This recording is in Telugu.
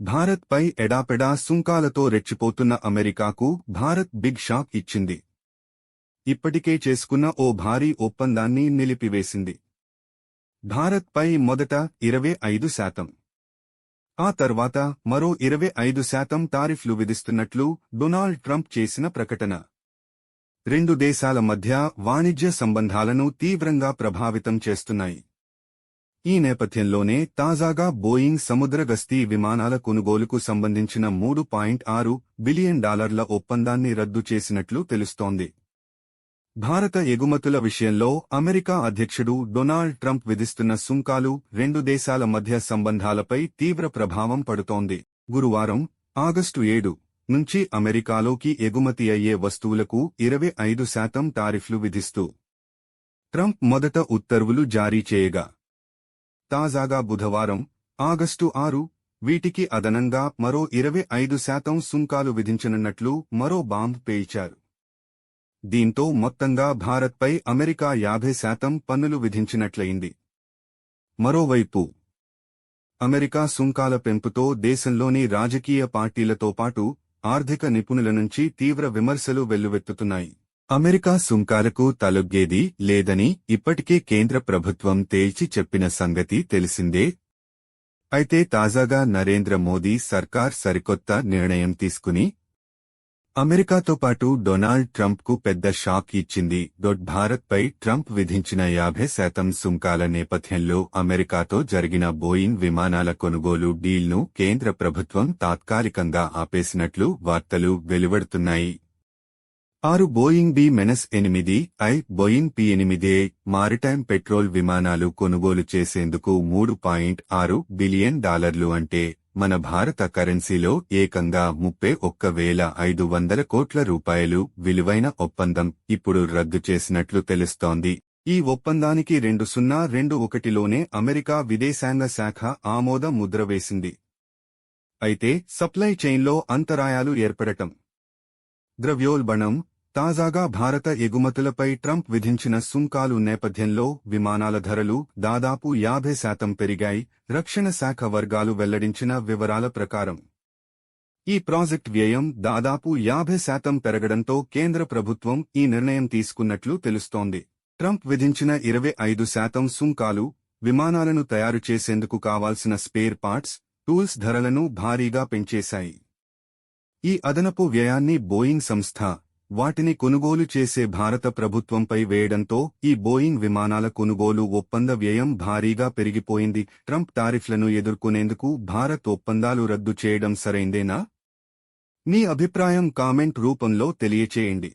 భారత్పై ఎడాపెడా సుంకాలతో రెచ్చిపోతున్న అమెరికాకు భారత్ బిగ్ షాక్ ఇచ్చింది. ఇప్పటికే చేసుకున్న ఓ భారీ ఒప్పందాన్ని నిలిపివేసింది. భారత్పై మొదట ఇరవై ఐదు శాతం. ఆ తర్వాత మరో ఇరవై ఐదు శాతం టారిఫ్లు విధిస్తున్నట్లు డొనాల్డ్ ట్రంప్ చేసిన ప్రకటన. రెండు దేశాల మధ్య వాణిజ్య సంబంధాలను తీవ్రంగా ప్రభావితం చేస్తున్నాయి. ఈ నేపథ్యంలోనే తాజాగా బోయింగ్ సముద్రగస్తీ విమానాల కొనుగోలుకు సంబంధించిన మూడు పాయింట్ ఆరు బిలియన్ డాలర్ల ఒప్పందాన్ని రద్దు చేసినట్లు తెలుస్తోంది. భారత ఎగుమతుల విషయంలో అమెరికా అధ్యక్షుడు డొనాల్డ్ ట్రంప్ విధిస్తున్న సుంకాలు రెండు దేశాల మధ్య సంబంధాలపై తీవ్ర ప్రభావం పడుతోంది. గురువారం ఆగస్టు ఏడు నుంచి అమెరికాలోకి ఎగుమతి అయ్యే వస్తువులకు ఇరవై ఐదు శాతం టారిఫ్లు విధిస్తూ ట్రంప్ మొదట ఉత్తర్వులు జారీ చేయగా తాజాగా బుధవారం ఆగస్టు ఆరు వీటికి అదనంగా మరో ఇరవై ఐదు శాతం సుంకాలు విధించనున్నట్లు మరో బాంబ్ పేల్చారు. దీంతో మొత్తంగా భారత్పై అమెరికా యాభై శాతం పన్నులు విధించినట్లయింది. మరోవైపు అమెరికా సుంకాల పెంపుతో దేశంలోని రాజకీయ పార్టీలతో పాటు ఆర్థిక నిపుణుల నుంచి తీవ్ర విమర్శలు వెల్లువెత్తుతున్నాయి. అమెరికా సుంకాలకు తలొగ్గేది లేదని ఇప్పటికే కేంద్ర ప్రభుత్వం తేల్చి చెప్పిన సంగతి తెలిసిందే. అయితే తాజాగా నరేంద్ర మోదీ సర్కార్ సరికొత్త నిర్ణయం తీసుకుని అమెరికాతో పాటు డొనాల్డ్ ట్రంప్కు పెద్ద షాక్ ఇచ్చింది. డొట్ భారత్పై ట్రంప్ విధించిన యాభై శాతం సుంకాల నేపథ్యంలో అమెరికాతో జరిగిన బోయింగ్ విమానాల కొనుగోలు డీల్ను కేంద్ర ప్రభుత్వం తాత్కాలికంగా ఆపేసినట్లు వార్తలు వెలువడుతున్నాయి. ఆరు బోయింగ్ బి మెనస్ ఎనిమిది ఐ బోయింగ్ పి ఎనిమిది మారిటైమ్ పెట్రోల్ విమానాలు కొనుగోలు చేసేందుకు మూడు పాయింట్ ఆరు బిలియన్ డాలర్లు అంటే మన భారత కరెన్సీలో ఏకంగా ముప్పై ఒక్క వేల ఐదు వందల కోట్ల రూపాయలు విలువైన ఒప్పందం ఇప్పుడు రద్దు చేసినట్లు తెలుస్తోంది. ఈ ఒప్పందానికి రెండు సున్నా రెండు ఒకటిలోనే అమెరికా విదేశాంగ శాఖ ఆమోద ముద్ర వేసింది. అయితే సప్లై చైన్లో అంతరాయాలు ఏర్పడటం. ద్రవ్యోల్బణం తాజాగా భారత ఎగుమతులపై ట్రంప్ విధించిన సుంకాలు నేపథ్యంలో విమానాల ధరలు దాదాపు యాభై శాతం పెరిగాయి రక్షణ శాఖ వర్గాలు వెల్లడించిన వివరాల ప్రకారం. ఈ ప్రాజెక్ట్ వ్యయం దాదాపు యాభై శాతం పెరగడంతో కేంద్ర ప్రభుత్వం ఈ నిర్ణయం తీసుకున్నట్లు తెలుస్తోంది. ట్రంప్ విధించిన ఇరవై ఐదు శాతం సుంకాలు విమానాలను తయారు చేసేందుకు కావాల్సిన స్పేర్ పార్ట్స్ టూల్స్ ధరలను భారీగా పెంచేశాయి. ఈ అదనపు వ్యయాన్ని బోయింగ్ సంస్థ వాటిని కొనుగోలు చేసే భారత ప్రభుత్వంపై వేయడంతో ఈ బోయింగ్ విమానాల కొనుగోలు ఒప్పంద వ్యయం భారీగా పెరిగిపోయింది. ట్రంప్ టారిఫ్లను ఎదుర్కొనేందుకు భారత్ ఒప్పందాలు రద్దు చేయడం సరైందేనా? మీ అభిప్రాయం కామెంట్ రూపంలో తెలియచేయండి.